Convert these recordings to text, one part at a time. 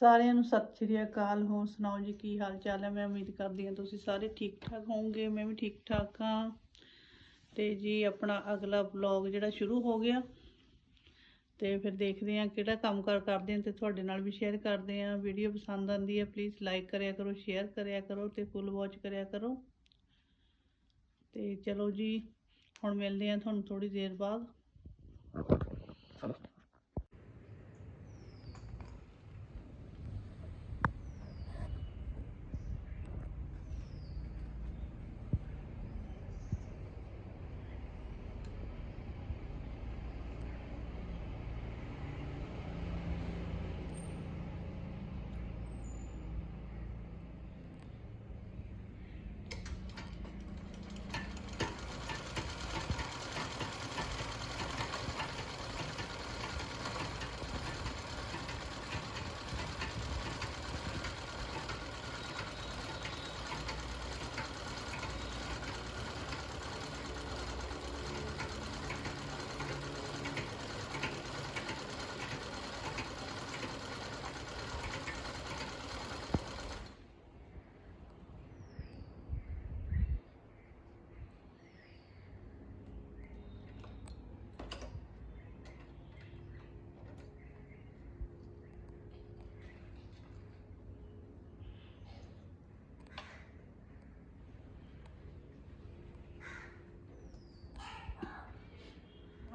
ਸਾਰਿਆਂ ਨੂੰ ਸਤਿ ਸ਼੍ਰੀ ਅਕਾਲ। ਹੋਰ ਸੁਣਾਓ ਜੀ, ਕੀ ਹਾਲ ਚਾਲ ਹੈ? ਮੈਂ ਉਮੀਦ ਕਰਦੀ ਹਾਂ ਤੁਸੀਂ ਸਾਰੇ ਠੀਕ ਠਾਕ ਹੋਵੋਗੇ, ਮੈਂ ਵੀ ਠੀਕ ਠਾਕ ਹਾਂ। ਤੇ ਜੀ, ਆਪਣਾ ਅਗਲਾ ਵਲੌਗ ਜਿਹੜਾ ਸ਼ੁਰੂ ਹੋ ਗਿਆ। ਤੇ ਫਿਰ ਦੇਖਦੇ ਹਾਂ ਕਿਹੜਾ ਕੰਮ ਕਾਰ ਕਰਦੇ ਹਾਂ ਤੇ ਤੁਹਾਡੇ ਨਾਲ ਵੀ ਸ਼ੇਅਰ ਕਰਦੇ ਹਾਂ। ਵੀਡੀਓ ਪਸੰਦ ਆਉਂਦੀ ਹੈ ਪਲੀਜ਼ ਲਾਈਕ ਕਰਿਆ ਕਰੋ ਸ਼ੇਅਰ ਕਰਿਆ ਕਰੋ ਤੇ ਫੁੱਲ ਵਾਚ ਕਰਿਆ ਕਰੋ। ਤੇ ਚਲੋ ਜੀ, ਹੁਣ ਮਿਲਦੇ ਹਾਂ ਤੁਹਾਨੂੰ ਥੋੜੀ ਦੇਰ ਬਾਅਦ।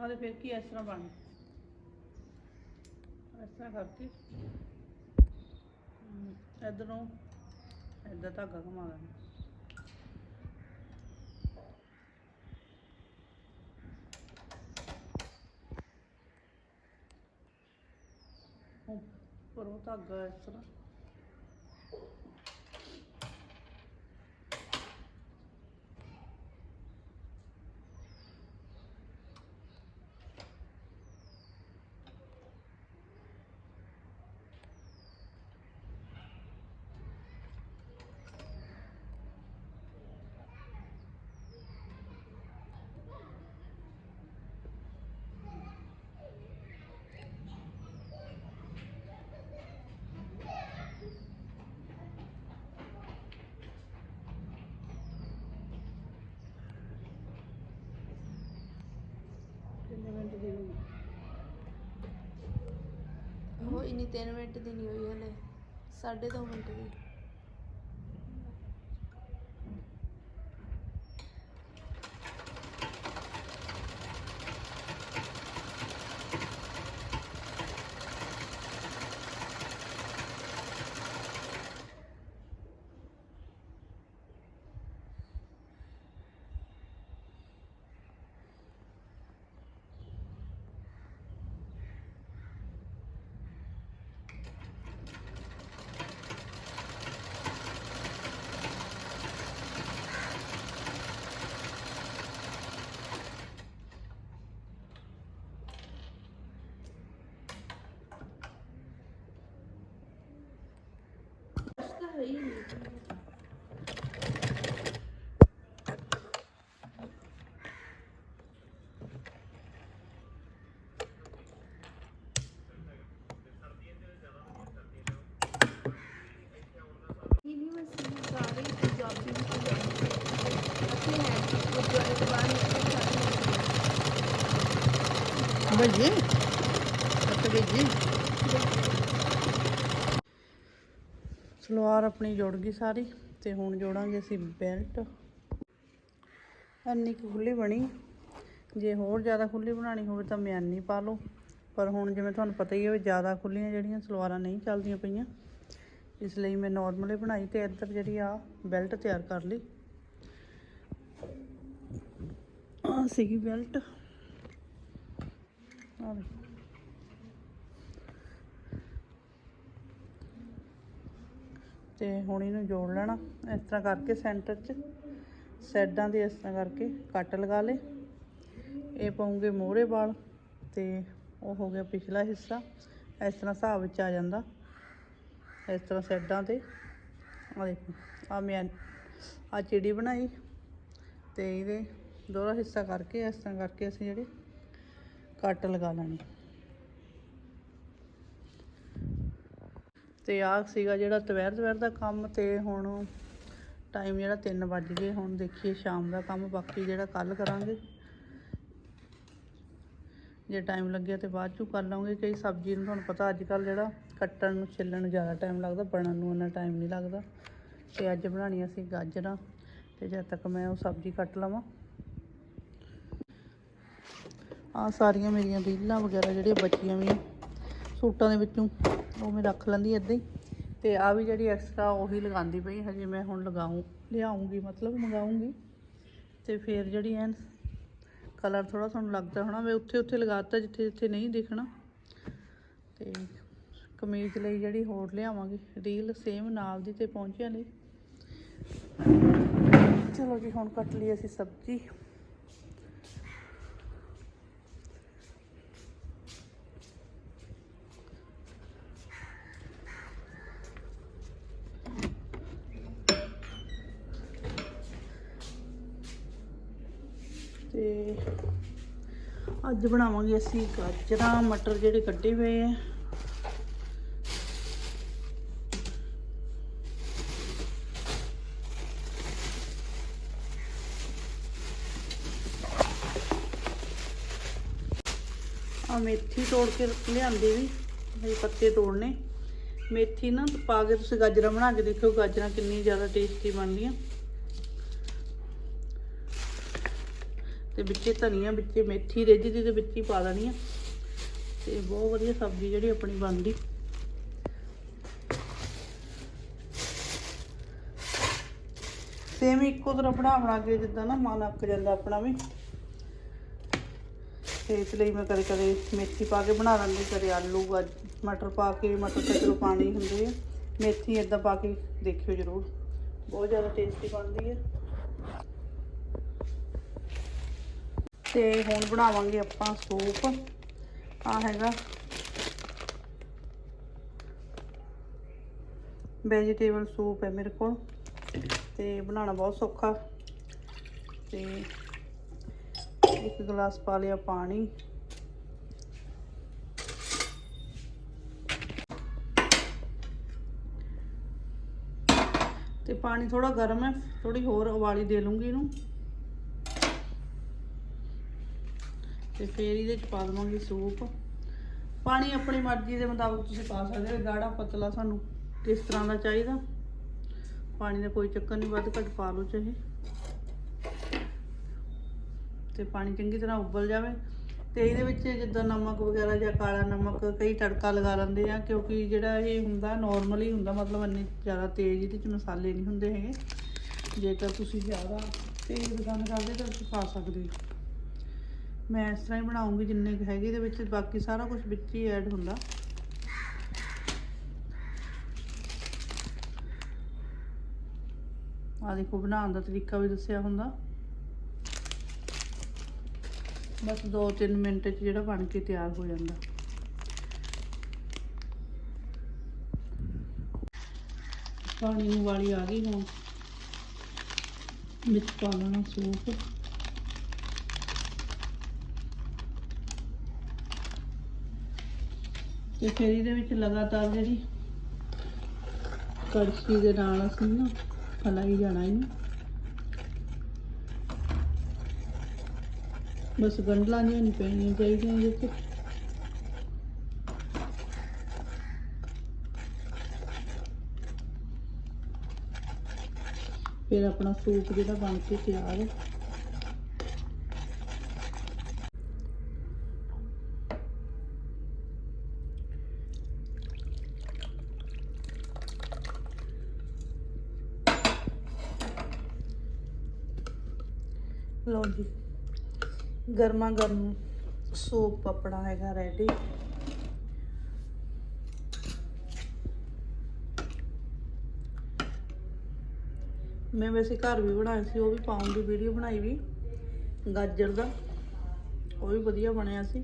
ਆਹ ਤੇ ਫਿਰ ਕੀ ਇਸ ਤਰ੍ਹਾਂ ਬਣ? ਇਸ ਤਰ੍ਹਾਂ ਕਰਕੇ। ਹਮ, ਇੱਧਰੋਂ ਇੱਧਰ ਧਾਗਾ ਘੁਮਾ ਲੈਣਾ ਉੱਪਰੋਂ ਧਾਗਾ ਇਸ ਤਰ੍ਹਾਂ ਕਿੰਨੇ ਮਿੰਟ ਦੀ ਹੋਈ ਉਹ 3 ਮਿੰਟ ਦੀ ਨਹੀਂ ਹੋਈ ਹਲੇ 2.5 ਮਿੰਟ ਦੀ ਕੁਛ ਤਾਂ ਹੈ ਹੀ ਨਹੀਂ ਇਹ ਨਹੀਂ ਬਸ ਇਹ ਸਾਰੇ ਪੰਜਾਬੀ ਵਿੱਚ ਅਸੀਂ ਹੈ ਗੁਰਦੁਆਰੇ ਦੇ ਬਾਹਰ ਨਿਕਲ ਸਕਦੇ ਭਈਏ ਅੱਤ ਭਈਏ ਸਲਵਾਰ ਆਪਣੀ ਜੁੜ ਗਈ ਸਾਰੀ ਤੇ ਹੁਣ ਜੋੜਾਂਗੇ ਅਸੀਂ ਬੈਲਟ। ਇੰਨੀ ਕੁ ਖੁੱਲੀ ਬਣੀ। ਜੇ ਹੋਰ ਜ਼ਿਆਦਾ ਖੁੱਲੀ ਬਣਾਉਣੀ ਹੋਵੇ ਤਾਂ ਮਿਆਨੀ ਪਾ ਲਓ ਪਰ ਹੁਣ ਜਿਵੇਂ ਤੁਹਾਨੂੰ ਪਤਾ ਹੀ ਹੈ ਜ਼ਿਆਦਾ ਖੁੱਲੀਆਂ ਜਿਹੜੀਆਂ ਸਲਵਾਰਾਂ ਨਹੀਂ ਚੱਲਦੀਆਂ ਪਈਆਂ। ਇਸ ਲਈ ਮੈਂ ਨਾਰਮਲ ਹੀ ਬਣਾਈ ਤੇ ਇੱਧਰ ਜਿਹੜੀ ਆ ਬੈਲਟ ਤਿਆਰ ਕਰ ਲਈ। ਆ ਸੀਗੀ ਬੈਲਟ। ਤੇ ਹੁਣ ਇਹਨੂੰ ਜੋੜ ਲੈਣਾ। ਇਸ ਤਰ੍ਹਾਂ ਕਰਕੇ ਸੈਂਟਰ 'ਚ ਸਾਈਡਾਂ ਦੇ ਇਸ ਤਰ੍ਹਾਂ ਕਰਕੇ ਕੱਟ ਲਗਾ ਲੇ ਇਹ ਪਾਉਂਗੇ ਮੋਹਰੇ ਵਾਲ ਤੇ ਉਹ ਹੋ ਗਿਆ ਪਿਛਲਾ ਹਿੱਸਾ। ਇਸ ਤਰ੍ਹਾਂ ਹਿਸਾਬ ਵਿੱਚ ਆ ਜਾਂਦਾ। ਇਸ ਤਰ੍ਹਾਂ ਸਾਈਡਾਂ ਤੇ। ਆ ਦੇਖੋ ਆ ਮੈਂ ਆ ਚਿੜੀ ਬਣਾਈ ਤੇ ਇਹਦੇ ਦੋਹਰਾ ਹਿੱਸਾ ਕਰਕੇ ਇਸ ਤਰ੍ਹਾਂ ਕਰਕੇ ਅਸੀਂ ਜਿਹੜੇ ਕੱਟ ਲਗਾ ਲੈਣੀ। ਤੇ ਆਹ ਸੀਗਾ ਜਿਹੜਾ ਦੁਪਹਿਰ ਦੁਪਹਿਰ ਦਾ ਕੰਮ ਤੇ ਹੁਣ ਟਾਈਮ ਜਿਹੜਾ 3 ਵੱਜ ਗਏ। ਹੁਣ ਦੇਖੀਏ ਸ਼ਾਮ ਦਾ ਕੰਮ, ਬਾਕੀ ਜਿਹੜਾ ਕੱਲ ਕਰਾਂਗੇ। ਜੇ ਟਾਈਮ ਲੱਗਿਆ ਤੇ ਬਾਅਦ ਚੋਂ ਕਰ ਲਵਾਂਗੇ ਕਈ ਸਬਜ਼ੀ ਨੂੰ ਤੁਹਾਨੂੰ ਪਤਾ ਅੱਜ ਕੱਲ ਜਿਹੜਾ ਕੱਟਣ ਨੂੰ, ਛਿੱਲਣ ਨੂੰ ਜ਼ਿਆਦਾ ਟਾਈਮ ਲੱਗਦਾ। ਬਣਨ ਨੂੰ ਉਹਨਾਂ ਟਾਈਮ ਨਹੀਂ ਲੱਗਦਾ। ਤੇ ਅੱਜ ਬਣਾਉਣੀਆਂ ਸੀ ਗਾਜਰਾਂ। ਤੇ ਜਦ ਤੱਕ ਮੈਂ ਉਹ ਸਬਜ਼ੀ ਕੱਟ ਲਵਾਂ ਆ ਸਾਰੀਆਂ ਮੇਰੀਆਂ ਰੀਲਾਂ ਵਗੈਰਾ ਜਿਹੜੀਆਂ ਬਚੀਆਂ ਵੀ ਸੂਟਾਂ ਦੇ ਵਿੱਚੋਂ ਉਹ ਮੈਂ ਰੱਖ ਲੈਂਦੀ ਏਦਾਂ ਹੀ। ਤੇ ਆ ਵੀ ਜਿਹੜੀ ਐਕਸਟਰਾ ਉਹੀ ਲਗਾਉਂਦੀ ਪਈ ਹਜੇ ਮੈਂ ਹੁਣ ਲਗਾਉਂ ਲਿਆਉਂਗੀ ਮਤਲਬ ਮੰਗਾਉਂਗੀ ਤੇ ਫਿਰ ਜਿਹੜੀ ਐਨ ਕਲਰ ਥੋੜਾ ਤੁਹਾਨੂੰ ਲੱਗਦਾ ਹੋਣਾ, ਮੈਂ ਉੱਥੇ ਉੱਥੇ ਲਗਾਤਾ, ਜਿੱਥੇ ਜਿੱਥੇ ਨਹੀਂ ਦਿਖਣਾ। ਤੇ ਕਮੀਜ਼ ਲਈ ਜਿਹੜੀ ਹੋਰ ਲਿਆਵਾਂਗੀ ਰੀਲ ਸੇਮ ਨਾਲ ਦੀ ਤੇ ਪਹੁੰਚਿਆ ਨਹੀਂ ਚਲੋ ਜੀ, ਹੁਣ ਕੱਟ ਲਈ ਅਸੀਂ ਸਬਜ਼ੀ ਤੇ ਅੱਜ ਬਣਾਵਾਂਗੇ ਅਸੀਂ ਗਾਜਰਾਂ, ਮਟਰ ਜਿਹੜੇ ਕੱਢੇ ਹੋਏ ਆ। ਆ ਮੇਥੀ ਤੋੜ ਕੇ ਲਿਆਂਦੀ ਵੀ, ਇਹ ਪੱਤੇ ਤੋੜਨੇ। ਮੇਥੀ ਨਾ ਪਾ ਕੇ ਤੁਸੀਂ ਗਾਜਰਾਂ ਬਣਾ ਕੇ ਦੇਖਿਓ, ਗਾਜਰਾਂ ਕਿੰਨੀ ਜ਼ਿਆਦਾ ਟੇਸਟੀ ਬਣਦੀਆਂ। ਤੇ ਵਿੱਚੇ ਧਨੀਆ, ਵਿੱਚੇ ਮੇਥੀ ਰੇਜੀ ਦੀ ਤੇ ਵਿੱਚ ਹੀ ਪਾ ਦੇਣੀ ਆ। ਤੇ ਬਹੁਤ ਵਧੀਆ ਸਬਜ਼ੀ ਜਿਹੜੀ ਆਪਣੀ ਬਣਦੀ। ਸੇਮ ਇੱਕੋ ਤਰ੍ਹਾਂ ਬਣਾ ਬਣਾ ਕੇ ਜਿੱਦਾਂ ਨਾ ਮਨ ਅੱਕ ਜਾਂਦਾ ਆਪਣਾ ਵੀ। ਤੇ ਇਸ ਲਈ ਮੈਂ ਕਦੇ ਕਦੇ ਮੇਥੀ ਪਾ ਕੇ ਬਣਾ ਲੈਂਦੀ, ਕਦੇ ਆਲੂ ਮਟਰ ਪਾ ਕੇ, ਮਟਰ ਤੇ ਚਲੋ ਪਾਣੀ ਹੁੰਦੇ ਆ। ਮੇਥੀ ਇਦਾਂ ਪਾ ਕੇ ਦੇਖਿਓ ਜਰੂਰ। ਬਹੁਤ ਜ਼ਿਆਦਾ ਟੇਸਟੀ ਬਣਦੀ ਹੈ ਤੇ ਹੁਣ ਬਣਾਵਾਂਗੇ ਆਪਾਂ ਸੂਪ। ਆ ਹੈਗਾ। ਵੈਜੀਟੇਬਲ ਸੂਪ ਹੈ ਮੇਰੇ ਕੋਲ। ਤੇ ਬਣਾਉਣਾ ਬਹੁਤ ਸੌਖਾ। ਤੇ ਇੱਕ ਗਲਾਸ ਪਾ ਲਿਆ ਪਾਣੀ। ਤੇ ਪਾਣੀ ਥੋੜਾ ਗਰਮ ਹੈ। ਥੋੜੀ ਹੋਰ ਉਬਾਲੀ ਦੇ ਲੂੰਗੀ ਇਹਨੂੰ। ਤੇ ਫਿਰ ਇਹਦੇ ਚ ਪਾ ਦਵਾਂਗੇ ਸੂਪ। ਪਾਣੀ ਆਪਣੀ ਮਰਜ਼ੀ ਦੇ ਮੁਤਾਬਕ ਤੁਸੀਂ ਪਾ ਸਕਦੇ ਹੋ, ਗਾੜਾ ਪਤਲਾ ਸਾਨੂੰ ਕਿਸ ਤਰ੍ਹਾਂ ਦਾ ਚਾਹੀਦਾ। ਪਾਣੀ ਦਾ ਕੋਈ ਚੱਕਰ ਨਹੀਂ, ਵੱਧ ਘੱਟ ਪਾ ਲਓ ਚਾਹੇ। ਤੇ ਪਾਣੀ ਚੰਗੀ ਤਰ੍ਹਾਂ ਉਬਲ ਜਾਵੇ। ਤੇ ਇਹਦੇ ਵਿੱਚ ਜਿੱਦਾਂ ਨਮਕ ਵਗੈਰਾ ਜਾਂ ਕਾਲਾ ਨਮਕ ਕਈ ਤੜਕਾ ਲਗਾ ਲੈਂਦੇ ਆ, ਕਿਉਂਕਿ ਜਿਹੜਾ ਇਹ ਹੁੰਦਾ ਨਾਰਮਲੀ ਹੁੰਦਾ, ਮਤਲਬ ਇੰਨੇ ਜ਼ਿਆਦਾ ਤੇਜ਼ ਇਹਦੇ ਚ ਮਸਾਲੇ ਨਹੀਂ ਹੁੰਦੇ ਹੈਗੇ। ਜੇਕਰ ਤੁਸੀਂ ਜ਼ਿਆਦਾ ਤੇਜ਼ ਪਸੰਦ ਕਰਦੇ ਤਾਂ ਤੁਸੀਂ ਪਾ ਸਕਦੇ ਹੋ। ਮੈਂ ਇਸ ਤਰ੍ਹਾਂ ਹੀ ਬਣਾਉਂਗੀ ਜਿੰਨੇ ਕੁ ਹੈਗੇ ਇਹਦੇ ਵਿੱਚ, ਬਾਕੀ ਸਾਰਾ ਕੁਝ ਵਿੱਚ ਹੀ ਐਡ ਹੁੰਦਾ। ਆ ਦੇਖੋ, ਬਣਾਉਣ ਦਾ ਤਰੀਕਾ ਵੀ ਦੱਸਿਆ ਹੁੰਦਾ। ਬਸ 2-3 ਮਿੰਟ ਚ ਜਿਹੜਾ ਬਣ ਕੇ ਤਿਆਰ ਹੋ ਜਾਂਦਾ। ਪਾਣੀ ਨੂੰ ਵਾਲੀ ਆ ਗਈ ਹੁਣ। ਵਿੱਚ ਪਾ ਲੈਣਾ ਸੂਪ ਤੇ ਫਿਰ ਇਹਦੇ ਵਿੱਚ ਲਗਾਤਾਰ ਜਿਹੜੀ ਕੜਛੀ ਦੇ ਨਾਲ ਅਸੀਂ ਨਾ ਹਲਾਈ ਜਾਣਾ ਇਹਨੂੰ। ਬਸ ਗੰਢਲਾਂ ਜਿਹੀਆਂ ਨਹੀਂ ਪੈਣੀਆਂ ਚਾਹੀਦੀਆਂ ਇਹਦੇ ਤੇ ਫਿਰ ਆਪਣਾ ਸੂਪ ਜਿਹੜਾ ਬਣ ਕੇ ਤਿਆਰ ਹੈ। ਲਓ ਜੀ। ਗਰਮਾ ਗਰਮ ਸੂਪ ਆਪਣਾ ਹੈਗਾ ਰੈਡੀ ਮੈਂ ਵੈਸੇ ਘਰ ਵੀ ਬਣਾਇਆ ਸੀ, ਉਹ ਵੀ ਪਾਉਣ ਦੀ ਵੀਡੀਓ ਬਣਾਈ ਵੀ, ਗਾਜਰ ਦਾ। ਉਹ ਵੀ ਵਧੀਆ ਬਣਿਆ ਸੀ।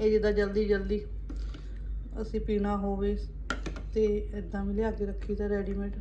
ਇਹ ਜਿੱਦਾਂ ਜਲਦੀ ਜਲਦੀ ਅਸੀਂ ਪੀਣਾ ਹੋਵੇ ਤੇ ਇਦਾਂ ਵੀ ਲਿਆ ਕੇ ਰੱਖੀ ਤਾਂ ਰੈਡੀਮੇਡ